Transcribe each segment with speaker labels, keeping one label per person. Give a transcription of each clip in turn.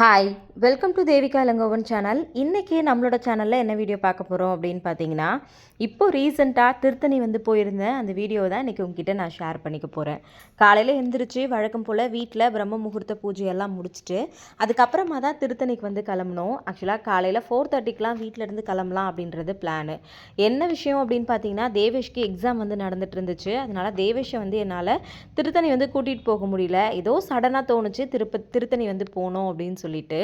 Speaker 1: Hi welcome to Devika Ilangovan channel இன்றைக்கி நம்மளோட சேனலில் என்ன வீடியோ பார்க்க போகிறோம் அப்படின்னு பார்த்தீங்கன்னா இப்போது ரீசெண்டாக திருத்தணி வந்து போயிருந்தேன் அந்த வீடியோ தான் இன்றைக்கி உங்ககிட்ட நான் ஷேர் பண்ணிக்க போகிறேன் காலையில் எழுந்திரிச்சு வழக்கம் போல் வீட்டில் பிரம்ம முகூர்த்த பூஜையெல்லாம் முடிச்சுட்டு அதுக்கப்புறமா தான் திருத்தணிக்கு வந்து கிளம்பணும். ஆக்சுவலாக காலையில் ஃபோர் தேர்ட்டிக்கெலாம் வீட்டிலேருந்து கிளம்பலாம் அப்படின்றது பிளானு என்ன விஷயம் அப்படின்னு பார்த்தீங்கன்னா தேவேஷ்க்கு எக்ஸாம் வந்து நடந்துட்டு இருந்துச்சு. அதனால் தேவேஷை வந்து என்னால் திருத்தணி வந்து கூட்டிகிட்டு போக முடியல. ஏதோ சடனாக தோணுச்சு திருப்ப திருத்தணி வந்து போகணும் அப்படின்னு சொல்லிட்டு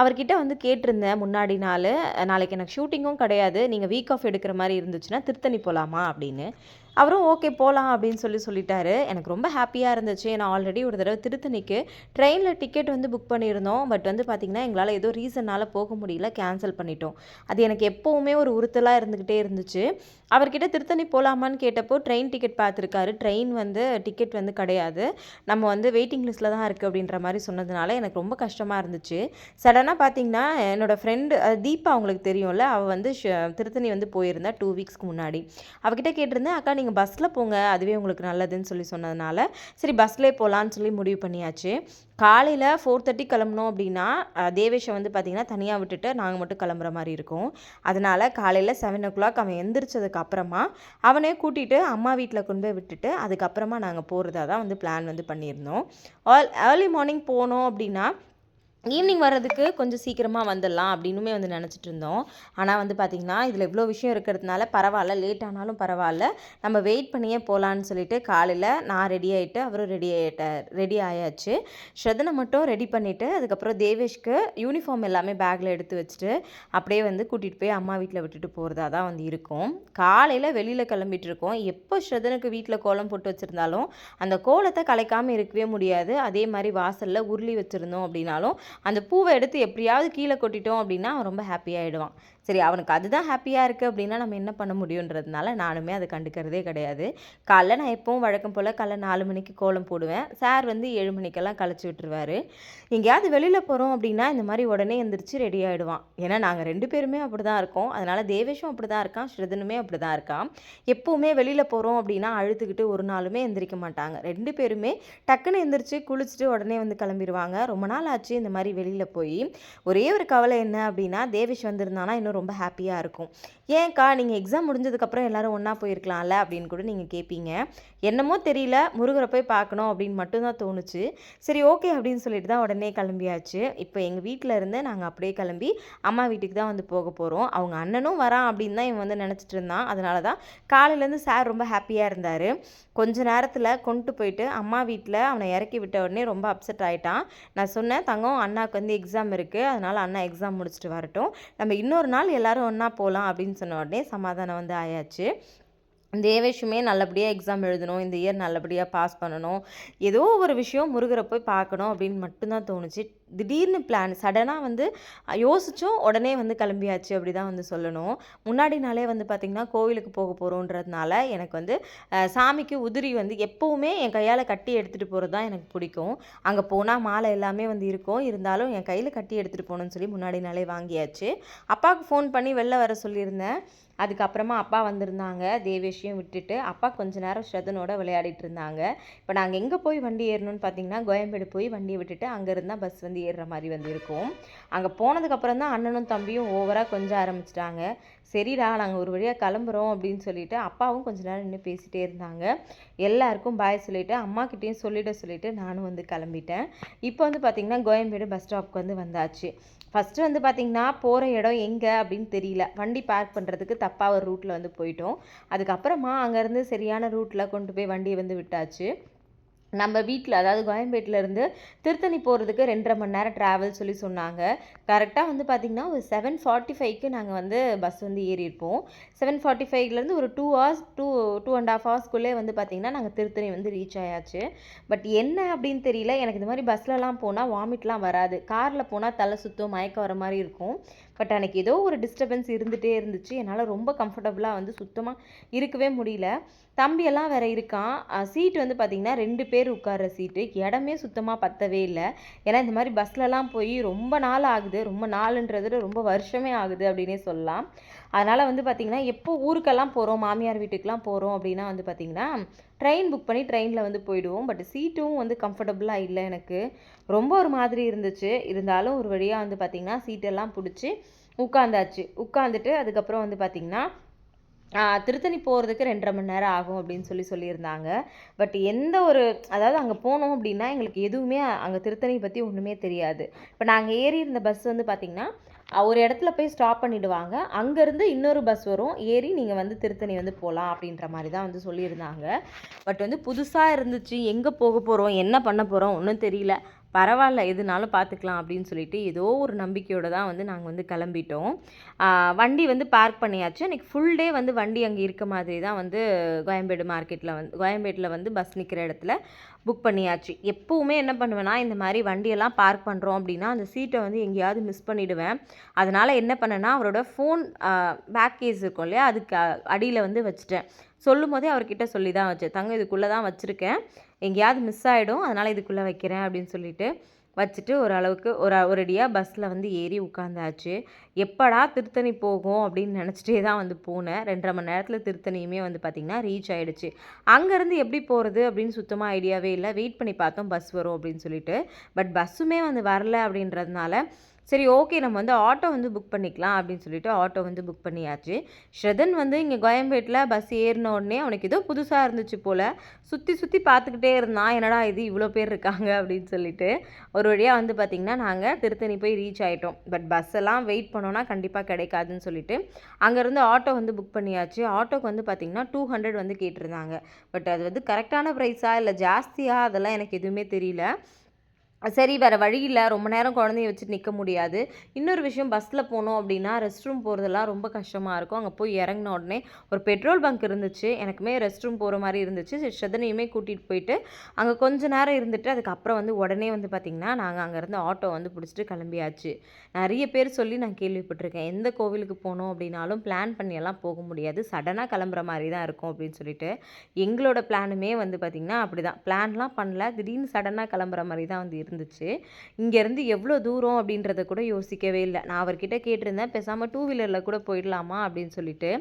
Speaker 1: அவர்கிட்ட வந்து கேட்டிருந்தேன் முன்னாடி நாள் நாளைக்கு எனக்கு ஷூட்டிங்கும் கிடையாது. நீங்கள் வீக் ஆஃப் எடுக்கிற மாதிரி இருந்துச்சுன்னா திருத்தணி போகலாமா அப்படின்னு. அவரும் ஓகே போகலாம் அப்படின்னு சொல்லி சொல்லிட்டாரு. எனக்கு ரொம்ப ஹாப்பியாக இருந்துச்சு. நான் ஆல்ரெடி ஒரு தடவை திருத்தணிக்கு ட்ரெயினில் டிக்கெட் வந்து புக் பண்ணியிருந்தோம். பட் வந்து பார்த்திங்கன்னா எங்களால் ஏதோ ரீசனால் போக முடியல. கேன்சல் பண்ணிட்டோம். அது எனக்கு எப்போவுமே ஒரு உறுத்தலாக இருந்துக்கிட்டே இருந்துச்சு. அவர்கிட்ட திருத்தணி போகலாமான்னு கேட்டப்போ ட்ரெயின் டிக்கெட் பார்த்துருக்காரு ட்ரெயின் வந்து டிக்கெட் வந்து கிடையாது. நம்ம வந்து வெயிட்டிங் லிஸ்ட்டில் தான் இருக்குது அப்படின்ற மாதிரி சொன்னதுனால எனக்கு ரொம்ப கஷ்டமாக இருந்துச்சு. சடனாக பார்த்தீங்கன்னா என்னோடய ஃப்ரெண்டு தீபா அவங்களுக்கு தெரியும்ல. அவள் வந்து ஷ- திருத்தணி வந்து போயிருந்தா டூ வீக்ஸ்க்கு முன்னாடி. அவகிட்ட கேட்டிருந்தேன் அக்கா நீங்கள் பஸ்ஸில் போங்க அதுவே உங்களுக்கு நல்லதுன்னு சொல்லி சொன்னதுனால சரி பஸ்லேயே போகலான்னு சொல்லி முடிவு பண்ணியாச்சு. காலையில் ஃபோர் தேர்ட்டி கிளம்புனோம் அப்படின்னா தேவேஷை வந்து பார்த்திங்கன்னா தனியாக விட்டுட்டு நாங்கள் மட்டும் கிளம்புற மாதிரி இருக்கும். அதனால் காலையில் செவன் ஓ கிளாக் அவன் எந்திரிச்சதுக்கு அப்புறமா அவனே கூட்டிகிட்டு அம்மா வீட்டில் கொண்டு போய் விட்டுட்டு அதுக்கப்புறமா நாங்கள் போகிறதா தான் வந்து பிளான் வந்து பண்ணியிருந்தோம். ஆல் ஏர்லி மார்னிங் போனோம் அப்படின்னா ஈவினிங் வர்றதுக்கு கொஞ்சம் சீக்கிரமாக வந்துடலாம் அப்படின்னுமே வந்து நினச்சிட்டு இருந்தோம். ஆனால் வந்து பார்த்திங்கன்னா இதில் இவ்வளோ விஷயம் இருக்கிறதுனால பரவாயில்ல லேட் ஆனாலும் பரவாயில்ல. நம்ம வெயிட் பண்ணியே போகலான்னு சொல்லிட்டு காலையில் நான் ரெடி ஆகிட்டு அவரும் ரெடி ஆகிட்டார் ரெடி ஆயாச்சு. ஸ்ரதனை மட்டும் ரெடி பண்ணிவிட்டு அதுக்கப்புறம் தேவேஷ்க்கு யூனிஃபார்ம் எல்லாமே பேக்கில் எடுத்து வச்சுட்டு அப்படியே வந்து கூட்டிகிட்டு போய் அம்மா வீட்டில் விட்டுட்டு போகிறதா தான் வந்து இருக்கும். காலையில் வெளியில் கிளம்பிட்டு இருக்கோம். எப்போ ஸ்ரதனுக்கு வீட்டில் கோலம் போட்டு வச்சுருந்தாலும் அந்த கோலத்தை கலைக்காமல் இருக்கவே முடியாது. அதே மாதிரி வாசலில் உருளி வச்சுருந்தோம் அப்படின்னாலும் அந்த பூவை எடுத்து எப்படியாவது கீழே கொட்டிட்டோம் அப்படின்னா அவன் ரொம்ப ஹாப்பியாகிடுவான் சரி அவனுக்கு அதுதான் ஹாப்பியாக இருக்குது அப்படின்னா நம்ம என்ன பண்ண முடியுன்றதுனால நானுமே அதை கண்டுக்கிறதே கிடையாது. காலைல நான் எப்பவும் வழக்கம் போல் காலைல நாலு மணிக்கு கோலம் போடுவேன். சார் வந்து ஏழு மணிக்கெல்லாம் கழிச்சு விட்டுருவார். எங்கேயாவது வெளியில் போகிறோம் அப்படின்னா இந்த மாதிரி உடனே எந்திரிச்சு ரெடி ஆகிடுவான் ஏன்னா நாங்கள் ரெண்டு பேருமே அப்படி தான் இருக்கோம். அதனால் தேவேஷும் அப்படி தான் இருக்கான் ஸ்ரதனுமே அப்படி தான் இருக்கான். எப்போவுமே வெளியில் போகிறோம் அப்படின்னா அழுத்துக்கிட்டு ஒரு நாளுமே எந்திரிக்க மாட்டாங்க. ரெண்டு பேருமே டக்குன்னு எந்திரிச்சு குளிச்சுட்டு உடனே வந்து கிளம்பிடுவாங்க ரொம்ப நாள் ஆச்சு இந்த மாதிரி வெளியில் போய். ஒரே ஒரு கவலை என்ன அப்படின்னா தேவேஷ் வந்திருந்தானா இன்னும் ரொம்ப ஹாப்பியாக இருக்கும். ஏன்க்கா நீங்கள் எக்ஸாம் முடிஞ்சதுக்கப்புறம் எல்லோரும் ஒன்றா போயிருக்கலாம்ல அப்படின்னு கூட நீங்கள் கேட்பீங்க என்னமோ தெரியல முருகரை போய் பார்க்கணும் அப்படின்னு மட்டும்தான் தோணுச்சு. சரி ஓகே அப்படின்னு சொல்லிட்டு தான் உடனே கிளம்பியாச்சு. இப்போ எங்கள் வீட்டில் இருந்து நாங்கள் அப்படியே கிளம்பி அம்மா வீட்டுக்கு தான் வந்து போக போகிறோம் அவங்க அண்ணனும் வரான் அப்படின்னு தான் இவன் வந்து நினச்சிட்டு இருந்தான். அதனால தான் காலையிலேருந்து சார் ரொம்ப ஹாப்பியாக இருந்தார். கொஞ்ச நேரத்தில் கொண்டு போயிட்டு அம்மா வீட்டில் அவனை இறக்கி விட்ட உடனே ரொம்ப அப்செட் ஆகிட்டான் நான் சொன்னேன் தங்கம் அண்ணாவுக்கு வந்து எக்ஸாம் இருக்குது அதனால் அண்ணா எக்ஸாம் முடிச்சுட்டு வரட்டும். நம்ம இன்னொரு நாள் எல்லாரும் ஒன்றா போகலாம் அப்படின்னு சொன்ன உடனே சமாதானம் வந்து ஆயாச்சு. தேவேஷுமே நல்லபடியாக எக்ஸாம் எழுதணும் இந்த இயர் நல்லபடியாக பாஸ் பண்ணணும். ஏதோ ஒரு விஷயம் முருகரை போய் பார்க்கணும் அப்படின்னு மட்டும்தான் தோணுச்சு. திடீர்னு பிளான் சடனாக வந்து யோசித்தோம் உடனே வந்து கிளம்பியாச்சு அப்படி தான் வந்து சொல்லணும். முன்னாடி நாளே வந்து பார்த்திங்கன்னா கோவிலுக்கு போக போகிறோன்றதுனால எனக்கு வந்து சாமிக்கு உதிரி வந்து எப்போவுமே என் கையால் கட்டி எடுத்துகிட்டு போகிறது தான் எனக்கு பிடிக்கும். அங்கே போனால் மாலை எல்லாமே வந்து இருக்கும். இருந்தாலும் என் கையில் கட்டி எடுத்துகிட்டு போகணும்னு சொல்லி முன்னாடி நாளே வாங்கியாச்சு. அப்பாவுக்கு ஃபோன் பண்ணி வெளில வர சொல்லியிருந்தேன். அதுக்கப்புறமா அப்பா வந்திருந்தாங்க. தேவேஷையும் விட்டுட்டு அப்பா கொஞ்ச நேரம் ஸ்ரதனோட விளையாடிட்டு இருந்தாங்க. இப்போ நாங்கள் எங்கே போய் வண்டி ஏறணும்னு பார்த்தீங்கன்னா கோயம்பேடு போய் வண்டியை விட்டுட்டு அங்கே இருந்தால் பஸ் வந்து ஏறுற மாதிரி வந்து இருக்கும். அங்கே போனதுக்கப்புறம் தான் அண்ணனும் தம்பியும் ஓவராக கொஞ்சம் ஆரம்பிச்சிட்டாங்க. சரிடா நாங்கள் ஒரு வழியாக கிளம்புறோம் அப்படின்னு சொல்லிட்டு அப்பாவும் கொஞ்ச நேரம் நின்று பேசிகிட்டே இருந்தாங்க. எல்லாருக்கும் பாய் சொல்லிவிட்டு அம்மாக்கிட்டேயும் சொல்லிட சொல்லிவிட்டு நானும் வந்து கிளம்பிட்டேன். இப்போ வந்து பார்த்திங்கன்னா கோயம்பேடு பஸ் ஸ்டாப்க்கு வந்து வந்தாச்சு. ஃபஸ்ட்டு வந்து பார்த்திங்கன்னா போகிற இடம் எங்கே அப்படின்னு தெரியல. வண்டி பார்க் பண்ணுறதுக்கு தப்பாக ஒரு ரூட்டில் வந்து போயிட்டோம். அதுக்கப்புறமா அங்கேருந்து சரியான ரூட்டில் கொண்டு போய் வண்டியை வந்து விட்டாச்சு. நம்ம வீட்டில் அதாவது கோயம்பேட்டில் இருந்து திருத்தணி போகிறதுக்கு ரெண்டரை மணி நேரம் ட்ராவல் சொல்லி சொன்னாங்க. கரெக்டாக வந்து பார்த்திங்கன்னா ஒரு செவன் ஃபார்ட்டி ஃபைவ்க்கு நாங்கள் வந்து பஸ் வந்து ஏறியிருப்போம். செவன் ஃபார்ட்டி ஃபைவ்லேருந்து ஒரு two hours two two and half ஹவர்ஸ்க்குள்ளே வந்து பார்த்திங்கன்னா நாங்கள் திருத்தணி வந்து ரீச் ஆயாச்சு. பட் என்ன அப்படின்னு தெரியல. எனக்கு இந்த மாதிரி பஸ்லலாம் போனால் வாமிட்லாம் வராது. காரில் போனால் தலை சுத்தம் மயக்கம் வர மாதிரி இருக்கும். பட் அன்றைக்கி ஏதோ ஒரு டிஸ்டர்பன்ஸ் இருந்துகிட்டே இருந்துச்சு. என்னால் ரொம்ப கம்ஃபர்டபுளாக வந்து சுத்தமாக இருக்கவே முடியல. தம்பியெல்லாம் வேறு இருக்கான். சீட் வந்து பார்த்திங்கன்னா ரெண்டு பேர் உட்கார்ற சீட்டு இடமே சுத்தமாக பத்தவே இல்லை. ஏன்னா இந்த மாதிரி பஸ்லலாம் போய் ரொம்ப நாள் ஆகுது. ரொம்ப நாளுன்றது ரொம்ப வருஷமே ஆகுது அப்படின்னே சொல்லலாம். அதனால் வந்து பார்த்திங்கன்னா எப்போ ஊருக்கெல்லாம் போகிறோம் மாமியார் வீட்டுக்கெலாம் போகிறோம் அப்படின்னா வந்து பார்த்திங்கன்னா ட்ரெயின் புக் பண்ணி ட்ரெயினில் வந்து போயிடுவோம். பட் சீட்டும் வந்து கம்ஃபர்டபுளாக இல்லை எனக்கு. ரொம்ப ஒரு மாதிரி இருந்துச்சு. இருந்தாலும் ஒரு வழியாக வந்து பார்த்திங்கன்னா சீட்டெல்லாம் பிடிச்சி உட்காந்தாச்சு. உட்காந்துட்டு அதுக்கப்புறம் வந்து பார்த்திங்கன்னா திருத்தணி போகிறதுக்கு ரெண்டரை மணி நேரம் ஆகும் அப்படின்னு சொல்லி சொல்லியிருந்தாங்க. பட் எந்த ஒரு அதாவது அங்கே போனோம் அப்படின்னா எங்களுக்கு எதுவுமே அங்கே திருத்தணி பற்றி ஒன்றுமே தெரியாது. இப்போ நாங்கள் ஏறி இருந்த பஸ் வந்து பார்த்திங்கன்னா ஒரு இடத்துல போய் ஸ்டாப் பண்ணிவிடுவாங்க அங்கேருந்து இன்னொரு பஸ் வரும். ஏறி நீங்கள் வந்து திருத்தணி வந்து போகலாம் அப்படின்ற மாதிரி தான் வந்து சொல்லியிருந்தாங்க. பட் வந்து புதுசாக இருந்துச்சு. எங்கே போக போகிறோம் என்ன பண்ண போகிறோம் ஒன்றும் தெரியல. பரவாயில்ல எதுனாலும் பார்த்துக்கலாம் அப்படின்னு சொல்லிட்டு ஏதோ ஒரு நம்பிக்கையோடு தான் வந்து நாங்கள் வந்து கிளம்பிட்டோம். வண்டி வந்து பார்க் பண்ணியாச்சு. அன்றைக்கி ஃபுல் டே வந்து வண்டி அங்கே இருக்க மாதிரி தான் வந்து கோயம்பேடு மார்க்கெட்டில் வந்து கோயம்பேட்டில் வந்து பஸ் நிற்கிற இடத்துல புக் பண்ணியாச்சு. எப்போவுமே என்ன பண்ணுவேன்னா இந்த மாதிரி வண்டியெல்லாம் பார்க் பண்ணுறோம் அப்படின்னா அந்த சீட்டை வந்து எங்கேயாவது மிஸ் பண்ணிவிடுவேன் அதனால் என்ன பண்ணேன்னா அவரோட ஃபோன் பேக் கேஸ் இருக்கும் இல்லையா அதுக்கு அடியில் வந்து வச்சுட்டேன். சொல்லும் போதே அவர்கிட்ட சொல்லி தான் வச்சேன் தங்க இதுக்குள்ளே தான் வச்சுருக்கேன். எங்கேயாவது மிஸ் ஆகிடும் அதனால் இதுக்குள்ளே வைக்கிறேன் அப்படின்னு சொல்லிட்டு வச்சுட்டு ஓரளவுக்கு ஒரு ஒரு அடியாக பஸ்ஸில் வந்து ஏறி உட்காந்தாச்சு. எப்படா திருத்தணி போகும் அப்படின்னு நினச்சிட்டே தான் வந்து போனேன். ரெண்டரை மணி நேரத்தில் திருத்தணியுமே வந்து பார்த்திங்கன்னா ரீச் ஆகிடுச்சு அங்கேருந்து எப்படி போகிறது அப்படின்னு சுத்தமாக ஐடியாவே இல்லை. வெயிட் பண்ணி பார்த்தோம் பஸ் வரும் அப்படின்னு சொல்லிட்டு. பட் பஸ்ஸுமே வந்து வரல அப்படின்றதுனால சரி ஓகே நம்ம வந்து ஆட்டோ வந்து புக் பண்ணிக்கலாம் அப்படின்னு சொல்லிட்டு ஆட்டோ வந்து புக் பண்ணியாச்சு. ஸ்ரதன் வந்து இங்கே கோயம்பேட்டில் பஸ் ஏறின உடனே அவனுக்கு ஏதோ புதுசாக இருந்துச்சு போல். சுற்றி சுற்றி பார்த்துக்கிட்டே இருந்தான். என்னடா இது இவ்வளோ பேர் இருக்காங்க அப்படின்னு சொல்லிட்டு ஒரு வழியாக வந்து பார்த்திங்கன்னா நாங்கள் திருத்தணி போய் ரீச் ஆகிட்டோம் பட் பஸ் எல்லாம் வெயிட் பண்ணோன்னா கண்டிப்பாக கிடைக்காதுன்னு சொல்லிட்டு அங்கேருந்து ஆட்டோ வந்து புக் பண்ணியாச்சு. ஆட்டோக்கு வந்து பார்த்திங்கன்னா டூ ஹண்ட்ரட் வந்து கேட்டிருந்தாங்க. பட் அது வந்து கரெக்டான ப்ரைஸாக இல்லை ஜாஸ்தியாக அதெல்லாம் எனக்கு எதுவுமே தெரியல. சரி வேறு வழி இல்லை. ரொம்ப நேரம் குழந்தைய வச்சுட்டு நிற்க முடியாது. இன்னொரு விஷயம் பஸ்ஸில் போனோம் அப்படின்னா ரெஸ்ட் ரூம் போகிறதெல்லாம் ரொம்ப கஷ்டமாக இருக்கும். அங்கே போய் இறங்கின உடனே ஒரு பெட்ரோல் பங்க் இருந்துச்சு. எனக்குமே ரெஸ்ட் ரூம் போகிற மாதிரி இருந்துச்சு. சதனையுமே கூட்டிகிட்டு போயிட்டு அங்கே கொஞ்ச நேரம் இருந்துட்டு அதுக்கப்புறம் வந்து உடனே வந்து பார்த்திங்கன்னா நாங்கள் அங்கேருந்து ஆட்டோ வந்து பிடிச்சிட்டு கிளம்பியாச்சு. நிறைய பேர் சொல்லி நான் கேள்விப்பட்டிருக்கேன். எந்த கோவிலுக்கு போகணும் அப்படின்னாலும் பிளான் பண்ணியெல்லாம் போக முடியாது. சடனாக கிளம்புற மாதிரி தான் இருக்கும் அப்படின்னு சொல்லிட்டு எங்களோட பிளானுமே வந்து பார்த்திங்கன்னா அப்படி தான் பிளான்லாம் பண்ணல. திடீர்னு சடனாக கிளம்புற மாதிரி தான் வந்து இருந்துச்சு. இங்கேருந்து எவ்வளோ தூரம் அப்படின்றத கூட யோசிக்கவே இல்லை. நான் அவர்கிட்ட கேட்டிருந்தேன் பேசாமல் டூ வீலரில் கூட போயிடலாமா? அப்படின்னு சொல்லிட்டு.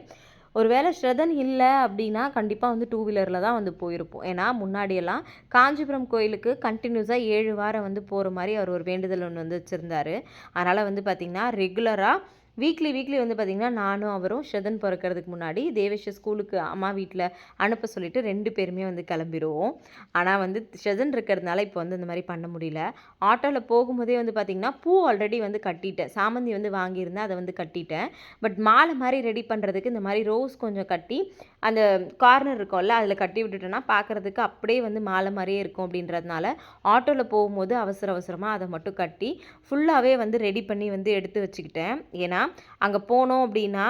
Speaker 1: ஒரு வேளை ஸ்ரதன் இல்லை அப்படின்னா கண்டிப்பாக வந்து டூ வீலரில் தான் வந்து போயிருப்போம். ஏன்னா முன்னாடியெல்லாம் காஞ்சிபுரம் கோயிலுக்கு கண்டினியூஸாக ஏழு வாரம் வந்து போகிற மாதிரி அவர் ஒரு வேண்டுதல் ஒன்று வந்து வச்சுருந்தாரு. அதனால் வந்து பார்த்திங்கன்னா ரெகுலராக வீக்லி வீக்லி வந்து பார்த்திங்கன்னா நானும் அவரும் ஷதன் பிறக்கிறதுக்கு முன்னாடி தேவேஷ ஸ்கூலுக்கு அம்மா வீட்டில் அனுப்ப சொல்லிவிட்டு ரெண்டு பேருமே வந்து கிளம்பிடுவோம் ஆனால் வந்து ஷதன் இருக்கிறதுனால இப்போ வந்து இந்த மாதிரி பண்ண முடியல. ஆட்டோவில் போகும்போதே வந்து பார்த்திங்கன்னா பூ ஆல்ரெடி வந்து கட்டிட்டேன். சாமந்தி வந்து வாங்கியிருந்தேன் அதை வந்து கட்டிட்டேன். பட் மாலை மாதிரி ரெடி பண்ணுறதுக்கு இந்த மாதிரி ரோஸ் கொஞ்சம் கட்டி அந்த கார்னர் இருக்கும்ல அதில் கட்டி விட்டுட்டோன்னா பார்க்குறதுக்கு அப்படியே வந்து மாலை மாதிரியே இருக்கும் அப்படின்றதுனால ஆட்டோவில் போகும்போது அவசர அவசரமாக அதை மட்டும் கட்டி ஃபுல்லாகவே வந்து ரெடி பண்ணி வந்து எடுத்து வச்சுக்கிட்டேன். ஏன்னா அங்கே போனோம் அப்படின்னா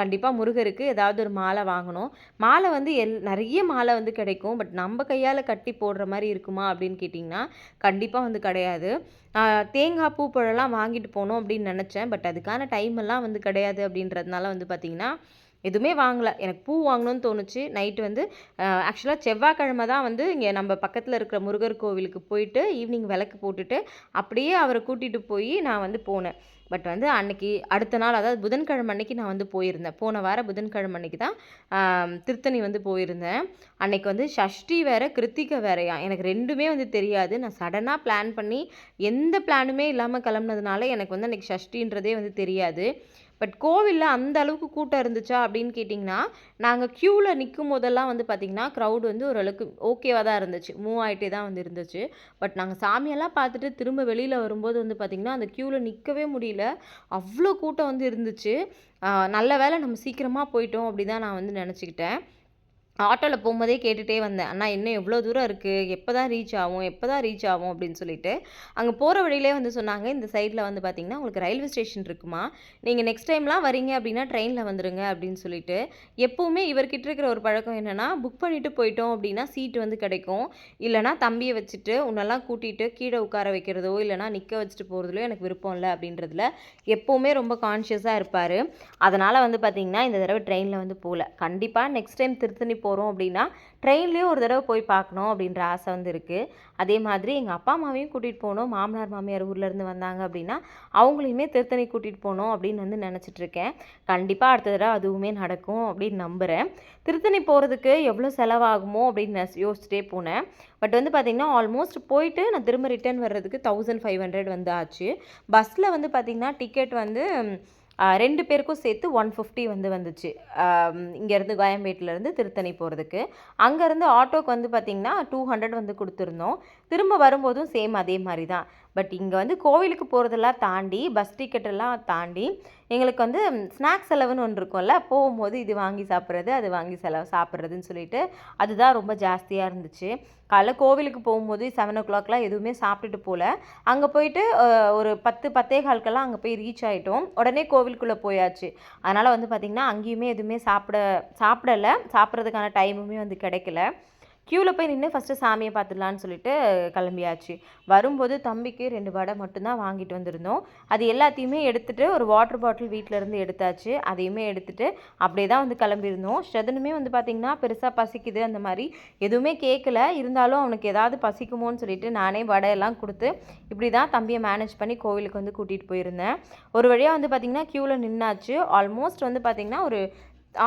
Speaker 1: கண்டிப்பாக முருகருக்கு ஏதாவது ஒரு மாலை வாங்கணும். மாலை வந்து எல் நிறைய மாலை வந்து கிடைக்கும். பட் நம்ம கையால் கட்டி போடுற மாதிரி இருக்குமா அப்படின்னு கேட்டிங்கன்னா கண்டிப்பாக வந்து கிடையாது. தேங்காய் பூ பழம்லாம் வாங்கிட்டு போனோம் அப்படின்னு நினச்சேன். பட் அதுக்கான டைம் எல்லாம் வந்து கிடையாது அப்படின்றதுனால வந்து பார்த்திங்கன்னா எதுவுமே வாங்கலை. எனக்கு பூ வாங்கணும்னு தோணுச்சு. நைட்டு வந்து ஆக்சுவலாக செவ்வாய்க்கிழமை தான் வந்து இங்கே நம்ம பக்கத்தில் இருக்கிற முருகர் கோவிலுக்கு போயிட்டு ஈவினிங் விளக்கு போட்டுட்டு அப்படியே அவரை கூட்டிகிட்டு போய் நான் வந்து போனேன். பட் வந்து அன்னைக்கு அடுத்த நாள் அதாவது புதன்கிழமை அன்னைக்கு நான் வந்து போயிருந்தேன். போன வாரம் புதன்கிழமை அன்னைக்கு தான் திருத்தணி வந்து போயிருந்தேன். அன்னைக்கு வந்து ஷஷ்டி வேறு கிருத்திகை வேறையா? எனக்கு ரெண்டுமே வந்து தெரியாது. நான் சடனாக பிளான் பண்ணி எந்த பிளானுமே இல்லாமல் கிளம்புனதுனால எனக்கு வந்து அன்றைக்கி ஷஷ்டின்றதே வந்து தெரியாது. பட் கோவிலில் அந்த அளவுக்கு கூட்டம் இருந்துச்சா அப்படின்னு கேட்டிங்கன்னா நாங்கள் க்யூவில் நிற்கும் போதெல்லாம் வந்து பார்த்திங்கன்னா க்ரௌட் வந்து ஓரளவுக்கு ஓகேவாக தான் இருந்துச்சு. மூவ் ஆகிட்டே தான் வந்து இருந்துச்சு. பட் நாங்கள் சாமியெல்லாம் பார்த்துட்டு திரும்ப வெளியில் வரும்போது வந்து பார்த்திங்கன்னா அந்த க்யூவில் நிற்கவே முடியல. அவ்வளோ கூட்டம் வந்து இருந்துச்சு. நல்ல வேலை நம்ம சீக்கிரமாக போயிட்டோம் அப்படி தான் நான் வந்து நினச்சிக்கிட்டேன். ஆட்டோவில் போகும்போதே கேட்டுகிட்டே வந்தேன். அண்ணா இன்னும் எவ்வளோ தூரம் இருக்குது எப்போ தான் ரீச் ஆகும்? எப்போ தான் ரீச் ஆகும்? அப்படின்னு சொல்லிட்டு. அங்கே போகிற வழியிலே வந்து சொன்னாங்க இந்த சைடில் வந்து பார்த்திங்கன்னா உங்களுக்கு ரயில்வே ஸ்டேஷன் இருக்குமா? நீங்கள் நெக்ஸ்ட் டைம்லாம் வரீங்க அப்படின்னா ட்ரெயினில் வந்துடுங்க அப்படின்னு சொல்லிட்டு. எப்போவுமே இவர்கிட்ட இருக்கிற ஒரு பழக்கம் என்னென்னா புக் பண்ணிவிட்டு போயிட்டோம் அப்படின்னா சீட்டு வந்து கிடைக்கும். இல்லைனா தம்பியை வச்சுட்டு உன்னெல்லாம் கூட்டிகிட்டு கீழே உட்கார வைக்கிறதோ இல்லைனா நிற்க வச்சுட்டு போகிறதுலையோ எனக்கு விருப்பம் இல்லை அப்படின்றதுல எப்போவுமே ரொம்ப கான்ஷியஸாக இருப்பார். அதனால் வந்து பார்த்திங்கன்னா இந்த தடவை ட்ரெயினில் வந்து போகல கண்டிப்பாக நெக்ஸ்ட் டைம் திருத்தணி போகிறோம் அப்படின்னா ட்ரெயின்லேயும் ஒரு தடவை போய் பார்க்கணும் அப்படின்ற ஆசை வந்து இருக்குது அதே மாதிரி எங்கள் அப்பா அம்மாவையும் கூட்டிகிட்டு போகணும் மாமனார் மாமியார் ஊர்லேருந்து வந்தாங்க அப்படின்னா அவங்களையுமே திருத்தணி கூட்டிகிட்டு போகணும் அப்படின்னு வந்து நினச்சிட்ருக்கேன் கண்டிப்பாக அடுத்த தடவை அதுவுமே நடக்கும் அப்படின்னு நம்புகிறேன் திருத்தணி போகிறதுக்கு எவ்வளோ செலவாகுமோ அப்படின்னு நான் யோசிச்சுட்டே போனேன். பட் வந்து பார்த்திங்கன்னா ஆல்மோஸ்ட் போயிட்டு நான் திரும்ப ரிட்டர்ன் வர்றதுக்கு தௌசண்ட் ஃபைவ் ஹண்ட்ரட் வந்து ஆச்சு பஸ்ஸில் வந்து பார்த்திங்கன்னா டிக்கெட் வந்து ரெண்டு பேருக்கும் சேர்த்து ஒன் ஃபிஃப்டி வந்து வந்துச்சு. இங்கேருந்து கோயம்பேட்டிலேருந்து திருத்தணி போகிறதுக்கு அங்கேருந்து ஆட்டோக்கு வந்து பார்த்திங்கன்னா டூ ஹண்ட்ரட் வந்து கொடுத்துருந்தோம். திரும்ப வரும்போதும் சேம் அதே மாதிரி தான். பட் இங்கே வந்து கோவிலுக்கு போகிறதெல்லாம் தாண்டி பஸ் டிக்கெட்டெல்லாம் தாண்டி எங்களுக்கு வந்து ஸ்நாக்ஸ் செலவுன்னு ஒன்று இருக்கும்ல போகும்போது இது வாங்கி சாப்பிட்றது அது வாங்கி செலவு சாப்பிட்றதுன்னு சொல்லிட்டு அதுதான் ரொம்ப ஜாஸ்தியாக இருந்துச்சு. காலைல கோவிலுக்கு போகும்போது செவன் ஓ கிளாக்லாம் எதுவுமே சாப்பிட்டுட்டு போகல அங்கே போயிட்டு ஒரு பத்து பத்தே கால்க்கெல்லாம் அங்கே போய் ரீச் ஆகிட்டோம் உடனே கோவிலுக்குள்ளே போயாச்சு. அதனால் வந்து பார்த்திங்கன்னா அங்கேயுமே எதுவுமே சாப்பிட சாப்பிடல. சாப்பிட்றதுக்கான டைமுமே வந்து கிடைக்கல. க்யூவில் போய் நின்று ஃபஸ்ட்டு சாமியை பார்த்துடலான்னு சொல்லிட்டு கிளம்பியாச்சு. வரும்போது தம்பிக்கு ரெண்டு வடை மட்டும்தான் வாங்கிட்டு வந்திருந்தோம். அது எல்லாத்தையுமே எடுத்துகிட்டு ஒரு வாட்டர் பாட்டில் வீட்டிலேருந்து எடுத்தாச்சு. அதையுமே எடுத்துகிட்டு அப்படியே தான் வந்து கிளம்பியிருந்தோம். ஸ்ரதனுமே வந்து பார்த்திங்கன்னா பெருசாக பசிக்குது அந்த மாதிரி. எதுவுமே கேட்கல இருந்தாலும் அவனுக்கு ஏதாவது பசிக்குமோன்னு சொல்லிட்டு நானே வடையெல்லாம் கொடுத்து இப்படி தான் தம்பியை மேனேஜ் பண்ணி கோவிலுக்கு வந்து கூட்டிகிட்டு போயிருந்தேன். ஒரு வழியாக வந்து பார்த்திங்கன்னா க்யூவில் நின்னாச்சு. ஆல்மோஸ்ட் வந்து பார்த்திங்கன்னா ஒரு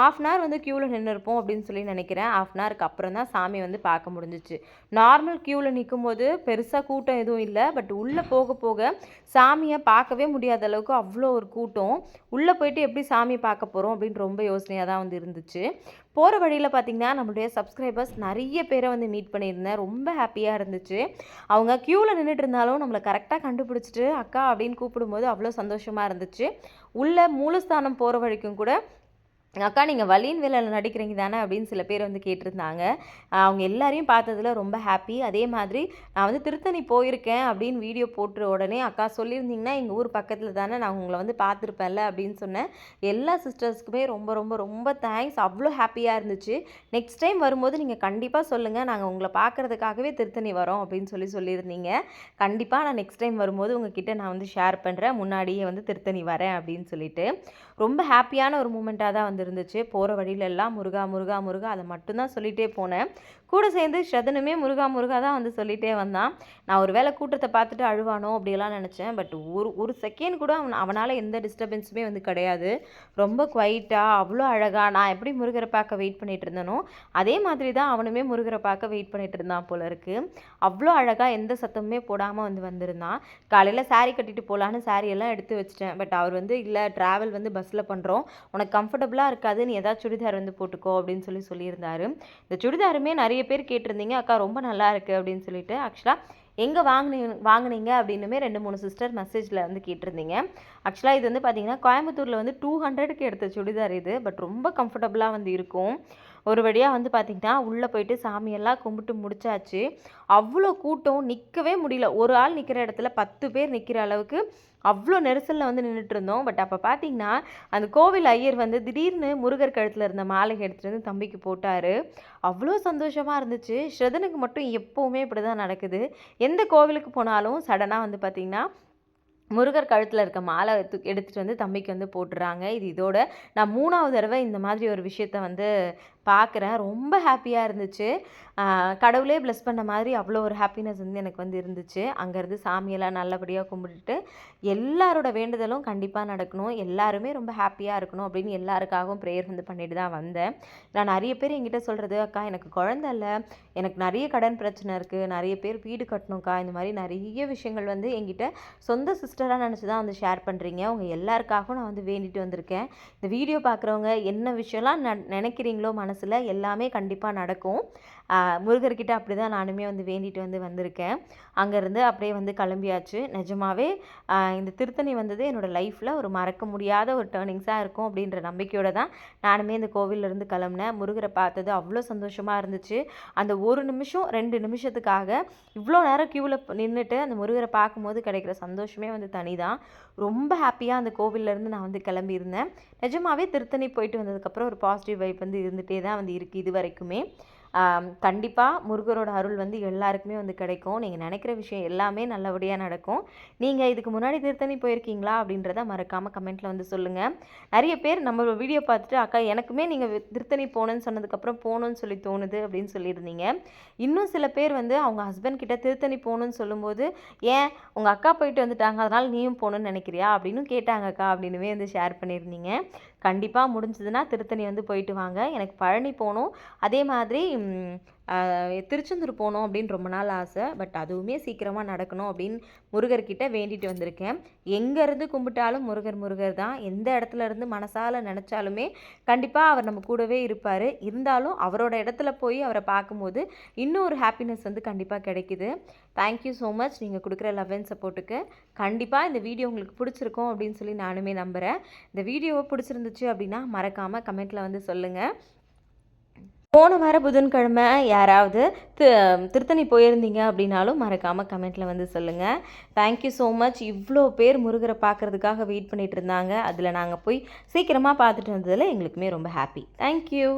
Speaker 1: ஆஃப் அன் ஹவர் வந்து க்யூவில் நின்று இருப்போம் அப்படின்னு சொல்லி நினைக்கிறேன். ஆஃப் அன் ஹவருக்கு அப்புறம் தான் சாமி வந்து பார்க்க முடிஞ்சிச்சு. நார்மல் க்யூவில் நிற்கும் போது பெருசாக கூட்டம் எதுவும் இல்லை. பட் உள்ளே போக போக சாமியை பார்க்கவே முடியாத அளவுக்கு அவ்வளோ ஒரு கூட்டம். உள்ளே போயிட்டு எப்படி சாமி பார்க்க போகிறோம் அப்படின்னு ரொம்ப யோசனையாக தான் வந்து இருந்துச்சு. போகிற வழியில் பார்த்திங்கன்னா நம்மளுடைய சப்ஸ்கிரைபர்ஸ் நிறைய பேரை வந்து மீட் பண்ணியிருந்தேன். ரொம்ப ஹாப்பியாக இருந்துச்சு. அவங்க க்யூவில் நின்றுட்டு இருந்தாலும் நம்மளை கரெக்டாக கண்டுபிடிச்சிட்டு அக்கா அப்படின்னு கூப்பிடும்போது அவ்வளோ சந்தோஷமாக இருந்துச்சு. உள்ள மூலஸ்தானம் போகிற வரைக்கும் கூட அக்கா நீங்கள் வலியின் வேலையில் நடிக்கிறீங்க தானே அப்படின்னு சில பேர் வந்து கேட்டிருந்தாங்க. அவங்க எல்லாரையும் பார்த்ததுல ரொம்ப ஹாப்பி அதே மாதிரி நான் வந்து திருத்தணி போயிருக்கேன் அப்படின்னு வீடியோ போட்டுற உடனே அக்கா சொல்லியிருந்தீங்கன்னா எங்கள் ஊர் பக்கத்தில் தானே நான் உங்களை வந்து பார்த்துருப்பேன்ல அப்படின்னு சொன்னேன். எல்லா சிஸ்டர்ஸ்க்குமே ரொம்ப ரொம்ப ரொம்ப தேங்க்ஸ் அவ்வளோ ஹாப்பியாக இருந்துச்சு. நெக்ஸ்ட் டைம் வரும்போது நீங்கள் கண்டிப்பாக சொல்லுங்கள் நாங்கள் உங்களை பார்க்குறதுக்காகவே திருத்தணி வரோம் அப்படின்னு சொல்லி சொல்லியிருந்தீங்க. கண்டிப்பாக நான் நெக்ஸ்ட் டைம் வரும்போது உங்ககிட்ட நான் வந்து ஷேர் பண்ணுறேன் முன்னாடியே வந்து திருத்தணி வரேன் அப்படின்னு சொல்லிட்டு. ரொம்ப ஹாப்பியான ஒரு மூமெண்ட்டாக தான் வந்து இருந்துச்சு போகிற வழியிலெல்லாம் முருகா முருகா முருகா அதை மட்டும்தான் சொல்லிகிட்டே போனேன். கூட சேர்ந்து ஸ்ரதனுமே முருகா முருகா தான் வந்து சொல்லிகிட்டே வந்தான். நான் ஒரு வேளை கூட்டத்தை பார்த்துட்டு அழுவானோ அப்படியெல்லாம் நினச்சேன். பட் ஒரு ஒரு செகண்ட் கூட அவன் அவனால் எந்த டிஸ்டர்பன்ஸுமே வந்து கிடையாது. ரொம்ப குவைட்டாக அவ்வளோ அழகாக நான் எப்படி முருகரை பார்க்க வெயிட் பண்ணிகிட்டு இருந்தேனோ அதே மாதிரி தான் அவனுமே முருகரை பார்க்க வெயிட் பண்ணிகிட்டு இருந்தான் போல இருக்குது அவ்வளோ அழகாக எந்த சத்தமுமே போடாமல் வந்து வந்திருந்தான். காலையில் saree கட்டிட்டு போகலான்னு saree எல்லாம் எடுத்து வச்சிட்டேன். பட் அவர் வந்து இல்லை ட்ராவல் வந்து பஸ்ஸில் பண்ணுறோம் உனக்கு கம்ஃபர்டபுளாக இருக்காது. நீ ஏதாவது சுடிதார் வந்து போட்டுக்கோ அப்படின்னு சொல்லி சொல்லியிருந்தாரு. இந்த சுடிதாருமே நிறைய நிறைய பேர் கேட்டிருந்தீங்க அக்கா ரொம்ப நல்லா இருக்கு அப்படின்னு சொல்லிட்டு. ஆக்சுவலாக எங்கே வாங்கினீங்க வாங்குனீங்க அப்படின்னுமே ரெண்டு மூணு சிஸ்டர் மெசேஜில் வந்து கேட்டிருந்தீங்க. ஆக்சுவலாக இது வந்து பார்த்தீங்கன்னா கோயம்புத்தூரில் வந்து டூ ஹண்ட்ரடுக்கு எடுத்த சுடிதார் இது. பட் ரொம்ப கம்ஃபர்டபுளாக வந்து இருக்கும். ஒரு வழியாக வந்து பார்த்திங்கன்னா உள்ளே போயிட்டு சாமியெல்லாம் கும்பிட்டு முடிச்சாச்சு. அவ்வளோ கூட்டம் நிற்கவே முடியல. ஒரு ஆள் நிற்கிற இடத்துல பத்து பேர் நிற்கிற அளவுக்கு அவ்வளோ நெரிசலில் வந்து நின்றுட்டு இருந்தோம் பட் அப்போ பார்த்தீங்கன்னா அந்த கோவில் ஐயர் வந்து திடீர்னு முருகர் கழுத்தில் இருந்த மாலை எடுத்துகிட்டு வந்து தம்பிக்கு போட்டார். அவ்வளோ சந்தோஷமாக இருந்துச்சு. ஸ்ரதனுக்கு மட்டும் எப்போவுமே இப்படி தான் நடக்குது. எந்த கோவிலுக்கு போனாலும் சடனாக வந்து பார்த்திங்கன்னா முருகர் கழுத்தில் இருக்க மாலை எடுத்துகிட்டு வந்து தம்பிக்கு வந்து போட்டுறாங்க. இது இதோட நான் மூணாவது தடவை இந்த மாதிரி ஒரு விஷயத்த வந்து பார்க்குறேன் ரொம்ப ஹாப்பியாக இருந்துச்சு. கடவுளே ப்ளஸ் பண்ண மாதிரி அவ்வளோ ஒரு ஹாப்பினஸ் வந்து எனக்கு வந்து இருந்துச்சு. அங்கேருந்து சாமியெல்லாம் நல்லபடியாக கும்பிட்டுட்டு எல்லாரோட வேண்டுதலும் கண்டிப்பாக நடக்கணும். எல்லாருமே ரொம்ப ஹாப்பியாக இருக்கணும் அப்படின்னு எல்லாருக்காகவும் ப்ரேயர் வந்து பண்ணிட்டு தான் வந்தேன். நான் நிறைய பேர் என்கிட்ட சொல்கிறது அக்கா எனக்கு குழந்தை இல்லை. எனக்கு நிறைய கடன் பிரச்சனை இருக்குது நிறைய பேர் வீடு கட்டணும்க்கா. இந்த மாதிரி நிறைய விஷயங்கள் வந்து என்கிட்ட சொந்த சிஸ்டராக நினச்சி தான் வந்து ஷேர் பண்ணுறீங்க உங்கள் எல்லாருக்காகவும் நான் வந்து வேண்டிட்டு வந்திருக்கேன். இந்த வீடியோ பார்க்குறவங்க என்ன விஷயம்லாம் ந நினைக்கிறீங்களோ மனசில் எல்லாமே கண்டிப்பாக நடக்கும். முருகர்கிட்ட அப்படி தான் நானுமே வந்து வேண்டிட்டு வந்து வந்திருக்கேன். அங்கேருந்து அப்படியே வந்து கிளம்பியாச்சு. நிஜமாவே இந்த திருத்தணி வந்தது என்னோடய லைஃப்பில் ஒரு மறக்க முடியாத ஒரு டேர்னிங்ஸாக இருக்கும் அப்படின்ற நம்பிக்கையோடு தான் நானுமே இந்த கோவில்ல இருந்து கிளம்புனேன். முருகரை பார்த்தது அவ்வளோ சந்தோஷமாக இருந்துச்சு. அந்த ஒரு நிமிஷம் ரெண்டு நிமிஷத்துக்காக இவ்வளோ நேரம் க்யூவில் நின்றுட்டு அந்த முருகரை பார்க்கும்போது கிடைக்கிற சந்தோஷமே வந்து தனி தான் ரொம்ப ஹாப்பியாக அந்த கோவிலேருந்து நான் வந்து கிளம்பியிருந்தேன். நிஜமாவே திருத்தணி போயிட்டு வந்ததுக்கப்புறம் ஒரு பாசிட்டிவ் வைப் வந்து இருந்துகிட்டே தான் வந்து இருக்குது இது வரைக்குமே. கண்டிப்பாக முருகரோட அருள் வந்து எல்லாருக்குமே வந்து கிடைக்கும். நீங்கள் நினைக்கிற விஷயம் எல்லாமே நல்லபடியாக நடக்கும். நீங்கள் இதுக்கு முன்னாடி திருத்தணி போயிருக்கீங்களா அப்படின்றத மறக்காமல் கமெண்ட்டில் வந்து சொல்லுங்கள் நிறைய பேர் நம்ம வீடியோ பார்த்துட்டு அக்கா எனக்குமே நீங்கள் திருத்தணி போகணுன்னு சொன்னதுக்கப்புறம் போகணுன்னு சொல்லி தோணுது அப்படின்னு சொல்லியிருந்தீங்க. இன்னும் சில பேர் வந்து அவங்க ஹஸ்பண்ட் கிட்ட திருத்தணி போகணுன்னு சொல்லும்போது ஏன் உங்கள் அக்கா போயிட்டு வந்துட்டாங்க அதனால் நீயும் போகணுன்னு நினைக்கிறியா? அப்படின்னு கேட்டாங்க அக்கா அப்படின்னுமே வந்து ஷேர் பண்ணியிருந்தீங்க. கண்டிப்பாக முடிஞ்சதுன்னா திருத்தணி வந்து போயிட்டு வாங்க. எனக்கு பழனி போகணும். அதே மாதிரி திருச்செந்தூர் போகணும் அப்படின்னு ரொம்ப நாள் ஆசை. பட் அதுவுமே சீக்கிரமாக நடக்கணும் அப்படின்னு முருகர்கிட்ட வேண்டிட்டு வந்திருக்கேன். எங்கேருந்து கும்பிட்டாலும் முருகர் முருகர் தான். எந்த இடத்துல இருந்து மனசால் நினச்சாலுமே கண்டிப்பாக அவர் நம்ம கூடவே இருப்பார். இருந்தாலும் அவரோட இடத்துல போய் அவரை பார்க்கும்போது இன்னும் ஒரு ஹாப்பினஸ் வந்து கண்டிப்பாக கிடைக்குது. தேங்க்யூ ஸோ மச் நீங்கள் கொடுக்குற லவ் அண்ட் சப்போர்ட்டுக்கு கண்டிப்பாக இந்த வீடியோ உங்களுக்கு பிடிச்சிருக்கும் அப்படின்னு சொல்லி நானுமே நம்புகிறேன் இந்த வீடியோவை பிடிச்சிருந்துச்சு அப்படின்னா மறக்காமல் கமெண்ட்டில் வந்து சொல்லுங்கள் போன வார புதன்கிழமை யாராவது திருத்தணி போயிருந்தீங்க அப்படின்னாலும் மறக்காமல் கமெண்ட்டில் வந்து சொல்லுங்கள் தேங்க்யூ ஸோ மச் இவ்வளோ பேர் முருகரை பார்க்குறதுக்காக வெயிட் பண்ணிகிட்டு இருந்தாங்க. அதில் நாங்கள் போய் சீக்கிரமாக பார்த்துட்டு வந்ததில் எங்களுக்குமே ரொம்ப ஹாப்பி தேங்க்யூ